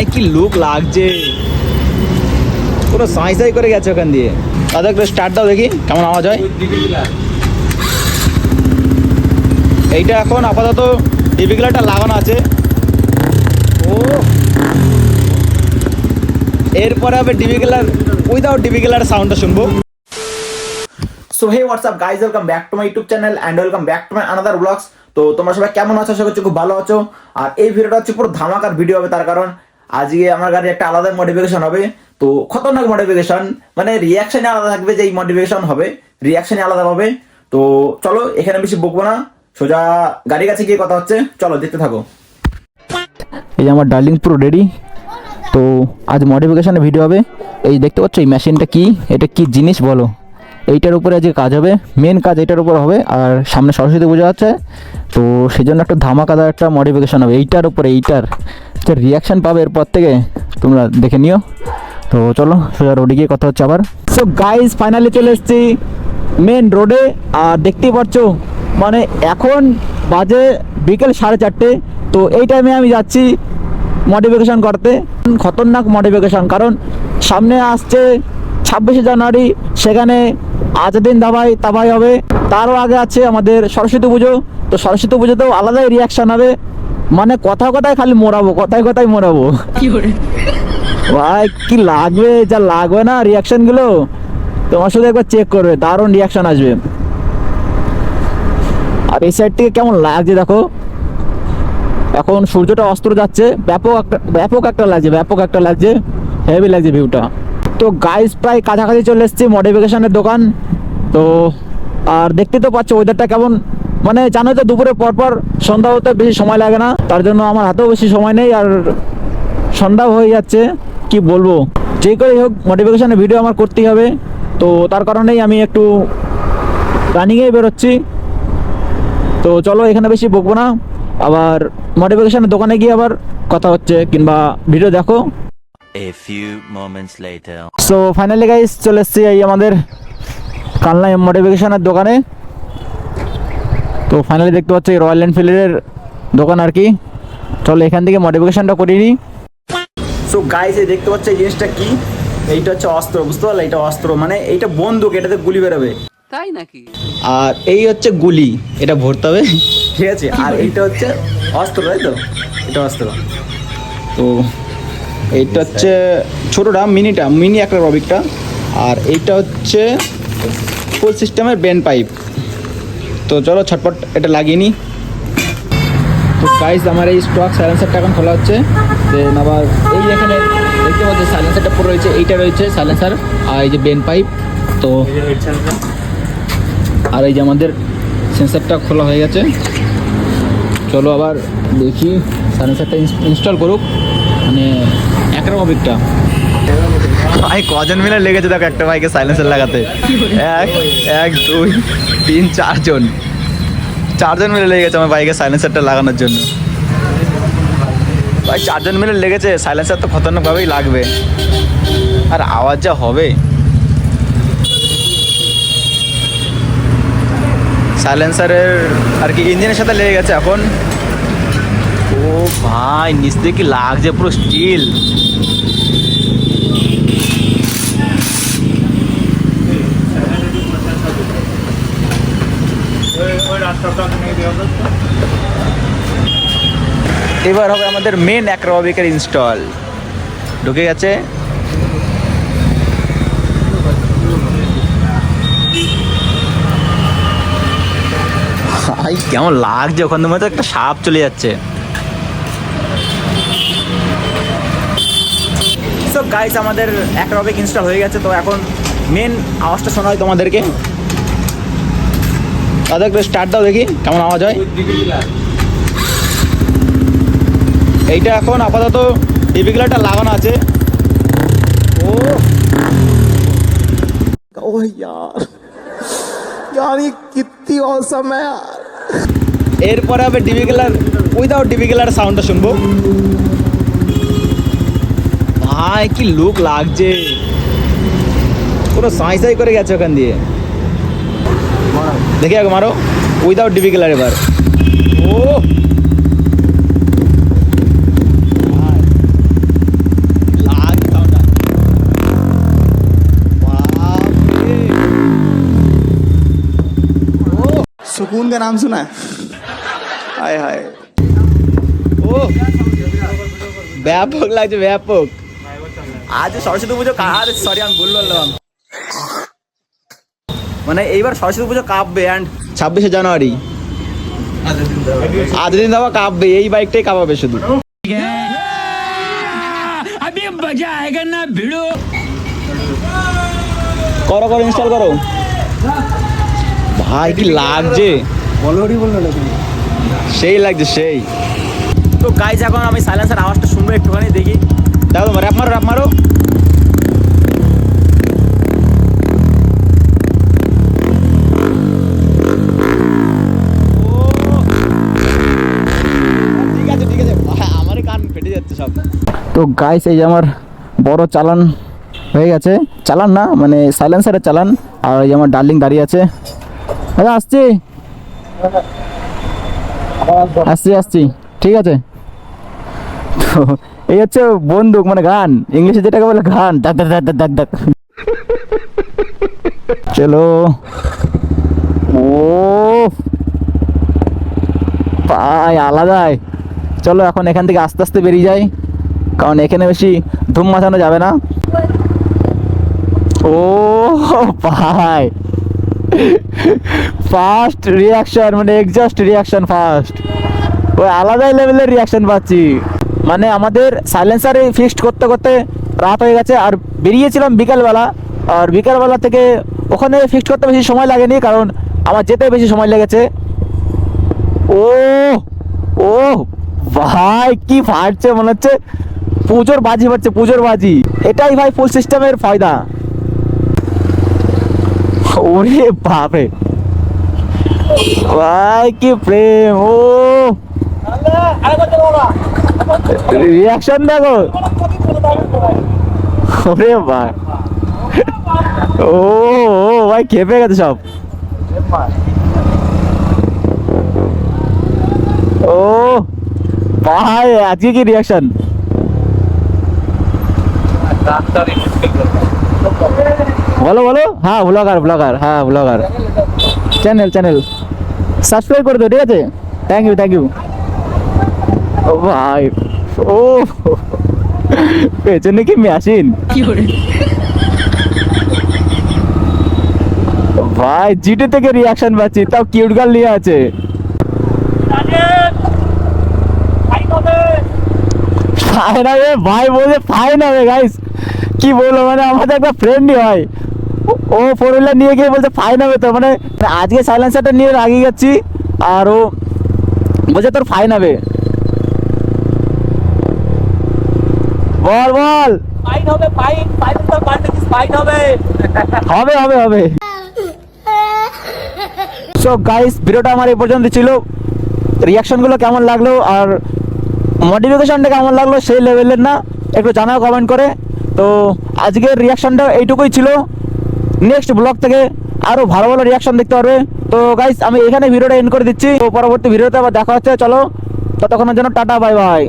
ভাই, কি লুক লাগছে? পুরো সাঁই সাঁই করে গেছে ওখান দিয়ে। দাদা, একটু স্টার্ট দাও দেখি, কেমন আওয়াজ হয়? এইটা এখন আপাতত ডিবিগুলারটা লাগানো আছে। ও। এরপরে হবে ডিবিগুলার উইদাউট ডিবিগুলার সাউন্ডটা শুনব। So hey what's up guys welcome back to my YouTube channel and welcome back to my another blogs তো তোমরা সবাই কেমন আছো? আশা করছি খুব ভালো আছো। আর এই ভিডিওটা হচ্ছে পুরো ধামাকার ভিডিও হবে, তার কারণ আজকে আমার গাড়ি একটা আলাদা মডিফিকেশন হবে। তো খতরনাক মডিফিকেশন মানে রিয়াকশনে আলাদা থাকবে যে এই মডিফিকেশন হবে। রিয়াকশনে আলাদা হবে। তো চলো, এখানে বেশি বকবো না। সোজা গাড়ির কাছে গিয়ে কথা হচ্ছে। চলো, দেখতে থাকো। এই যে আমার ডার্লিং পুরো রেডি তো আজ মডিফিকেশনের ভিডিও হবে। এই দেখতে পাচ্ছ, এই মেশিনটা কি? এটা কি জিনিস বলো? এইটার উপরে আজকে কাজ হবে। মেন কাজ এটার উপর হবে। আর সামনে সরস্বতী পুজো আছে। তো সেই জন্য একটা ধামাকাদার একটা মডিফিকেশন হবে। এইটার উপরে, এইটার। যে রিয়াকশান পাবে এরপর থেকে, তোমরা দেখে নিও। তো চলো, সোজা রোডে গিয়ে কথা হচ্ছে আবার। সো গাইজ ফাইনালি চলে এসেছি মেন রোডে আর দেখতেই পাচ্ছ মানে এখন বাজে বিকেল সাড়ে চারটে। তো এই টাইমে আমি যাচ্ছি মডিফিকেশন করতে। খতরনাক মডিফিকেশন কারণ সামনে আসছে ছাব্বিশে জানুয়ারি, সেখানে আজাদিন দাবাই, তাবাই হবে। তারও আগে আছে আমাদের সরস্বতী পুজো। তো সরস্বতী পুজোতেও আলাদাই রিয়াকশন হবে। মানে কথা কথায় খালি মোড়াবো কথায় কথায় মোড়াবো। ভাই কি লাগবে? যা লাগবে না রিয়াকশনগুলো তোমার সাথে একবার চেক করবে দারুণ রিয়াকশন আসবে। আর এই সাইড থেকে কেমন লাগছে দেখো? এখন সূর্যটা অস্ত্র যাচ্ছে ব্যাপক একটা ব্যাপক একটা লাগছে ব্যাপক একটা লাগছে হেভি লাগছে ভিউটা তো গাইস প্রায় কাছাকাছি চলে এসেছি মডিফিকেশনের দোকান। তো আর দেখতে তো পাচ্ছ ওয়েদারটা কেমন? মানে জানোই তো দুপুরে পরপর সন্ধ্যা হতে বেশি সময় লাগে না তার জন্য আমার হাতেও বেশি সময় নেই আর সন্ধ্যাও হয়ে যাচ্ছে কি বলব। যে করেই হোক মডিফিকেশনের ভিডিও আমার করতেই হবে। তো তার কারণেই আমি একটু রানিংয়েই বেরোচ্ছি। তো চলো এখানে বেশি বকবো না। আবার মডিফিকেশনের দোকানে গিয়ে আবার কথা হচ্ছে কিংবা ভিডিও দেখো। A few moments later. So finally guys চলে এসেছি এই আমাদের কালনা মডিফিকেশনের দোকানে। তো ফাইনালি দেখতে পাচ্ছি রয়্যাল এনফিল্ডের দোকান আর কি। চলো এখান থেকে মডিফিকেশনটা করিয়ে নিই। সো গাইস এই দেখতে পাচ্ছ এই জিনিসটা কি? এইটা হচ্ছে অস্ত্র বুঝতে পারলে এটা অস্ত্র মানে এইটা বন্দুক এটাতে গুলি বেরোবে। তাই নাকি? আর এই হচ্ছে গুলি এটা ভরতে হবে। ঠিক আছে? আর এইটা হচ্ছে অস্ত্র তাই তো? এটা অস্ত্র। তো এইটা হচ্ছে ছোটোটা মিনিটা মিনি একটা রবিকটা আর এইটা হচ্ছে ফুল সিস্টেমের বেন পাইপ তো চলো ছটপট এটা লাগিয়ে নিই। তো গাইজ আমার এই স্টক সাইলেন্সারটা এখন খোলা হচ্ছে। দেন আবার এই এখানে দেখতে পাচ্ছি সাইলেন্সারটা পুরো রয়েছে, এইটা রয়েছে সাইলেন্সার আর এই যে বেন পাইপ। তো আর এই যে আমাদের সেন্সারটা খোলা হয়ে গেছে। চলো আবার দেখি সাইলেন্সারটা ইনস্টল করুক। মানে একরকম একরকমিকটা ভাই, কজন মিলে লেগেছে দেখো একটা বাইকে সাইলেন্সার লাগাতে। এক এক, দুই, তিন, চারজন। চারজন মিলে লেগেছে আমার বাইকে সাইলেন্সারটা লাগানোর জন্য। ভাই, চারজন মিলে লেগেছে সাইলেন্সার তো খতরনাকভাবেই লাগবে। আর আওয়াজ যা হবে। সাইলেন্সারের আর কি ইঞ্জিনের সাথে লেগে গেছে এখন। ও ভাই, নিচ দিয়ে কি লাগছে পুরো স্টিল এবার হবে আমাদের মেন অ্যাক্রোবিকের ইনস্টল ঢুকে গেছে। কেমন লাগছে ওখান থেকে? একটা সাপ চলে যাচ্ছে। সব গাইস আমাদের অ্যাক্রোবিক ইনস্টল হয়ে গেছে। তো এখন মেন আওয়াজটা শোনা হয় তোমাদেরকে একটু স্টার্ট দাও দেখি, কেমন আওয়াজ হয়। এইটা এখন আপাতত ডিবিগুলারটা লাগানো আছে ও ओ यार यार ये कितनी औसम है यार এরপরে হবে ডিবিগুলার উইদাউট ডিবিগুলার সাউন্ডটা শুনবো ভাই কি লুক লাগছে পুরো সাঁই সাঁই করে গেছে ওখান দিয়ে দেখে আগে মারো উইদাউট ডিবিগুলার এবার ও सुकून का नाम सुना है हाय हाय ও ব্যাপক লাগছে ব্যাপক আজ সরস্বতী পুজো আর সরি আমি ভুল বললাম মানে এইবার সরস্বতী পুজো কাঁপবে অ্যান্ড ছাব্বিশে জানুয়ারি আজ দিন দাবা কাঁপবে এই বাইকটাই কাঁপাবে শুধু अभी मजा आएगा ना भिड़ो করো করো ইনস্টল করো ভাই কি লাগছে? সেই লাগছে সেই। তো গাইজ এখন আমি সাইলেন্সের আওয়াজটা শুনব একটুখানি দেখি। দেখো র্যাপ মারো র্যাপ মারো। ঠিক আছে ঠিক আছে। আমারই কান ফেটে যাচ্ছে সব। তো গাইস এই যে আমার বড় চালান হয়ে গেছে। চালান না মানে সাইলেন্সারের চালান। আর এই আমার ডার্লিং দাঁড়িয়ে আছে। দাদা আসছি। আসছি আসছি। ঠিক আছে। তো এই হচ্ছে বন্দুক মানে গান। ইংলিশে যেটাকে বলে গান। ডাক ডাক ডাক ডাক ডাক চলো। ও পাই আলাদাই চলো, এখন এখান থেকে আস্তে আস্তে বেরিয়ে যাই। কারণ এখানে বেশি ধুম মাচানো যাবে না। ও ভাই ফার্স্ট রিয়াকশন মানে এক্সাস্ট রিয়াকশন ফার্স্ট ওই আলাদাই লেভেলের রিয়াকশন পাচ্ছি। মানে আমাদের সাইলেন্সারে ফিক্সড করতে করতে রাত হয়ে গেছে, আর বেরিয়েছিলাম বিকালবেলা, আর বিকালবেলা থেকে ওখানে ফিক্সড করতে বেশি সময় লাগেনি, কারণ আমার যেতে বেশি সময় লেগেছে। ও ও ভাই, কি ফাটছে মনে হচ্ছে। পুজোর বাজি ফাটছে পুজোর বাজি। এটাই ভাই ফুল সিস্টেমের ফায়দা। ওরে বাপরে। ভাই, কি প্রেম, ও। রিয়াকশন দেখো। ওরে ভাই। ও ভাই, খেপে গেছে সব। ও, ভাই, আজকে কি রিয়াকশন বলো বলো? হ্যাঁ ব্লগার ব্লগার হ্যাঁ ব্লগার চ্যানেল চ্যানেল সাবস্ক্রাইব করে দিও ঠিক আছে? থ্যাংক ইউ থ্যাংক ইউ ও ভাই ও। পেছনে কি মেশিন ভাই জিটে থেকে রিয়াকশন পাচ্ছি তাও কিউট গার্ল নিয়ে আছে। ফাইন হবে ভাই বলছে ফাইন হবে গাইস কি বলব মানে আমাদের একটা ফ্রেন্ডই হয়। ও- ফোর হুইলার নিয়ে গিয়ে বলছে ফাইন হবে তো। মানে আজকে সাইলেন্সারটা নিয়ে রাগিয়ে যাচ্ছি আর ও বলছে তোর ফাইন হবে। বল বল। ফাইন হবে ফাইন ফাইন তোর ফাইন হবে? হবে হবে হবে। সো গাইস ভিডিওটা আমার এই পর্যন্ত ছিল। রিয়াকশনগুলো কেমন লাগল আর মডিফিকেশনটা কেমন লাগল সেই লেভেলের না একটু জানাও কমেন্ট করে। তো আজকের রিয়াকশনটা এইটুকুই ছিল। নেক্সট ব্লগ থেকে আরও ভালো ভালো রিয়াকশন দেখতে পারবে। তো গাইস আমি এখানে ভিডিওটা এন্ড করে দিচ্ছি। তো পরবর্তী ভিডিওতে আবার দেখা হচ্ছে। চলো, ততক্ষণের জন্য টাটা বাই বাই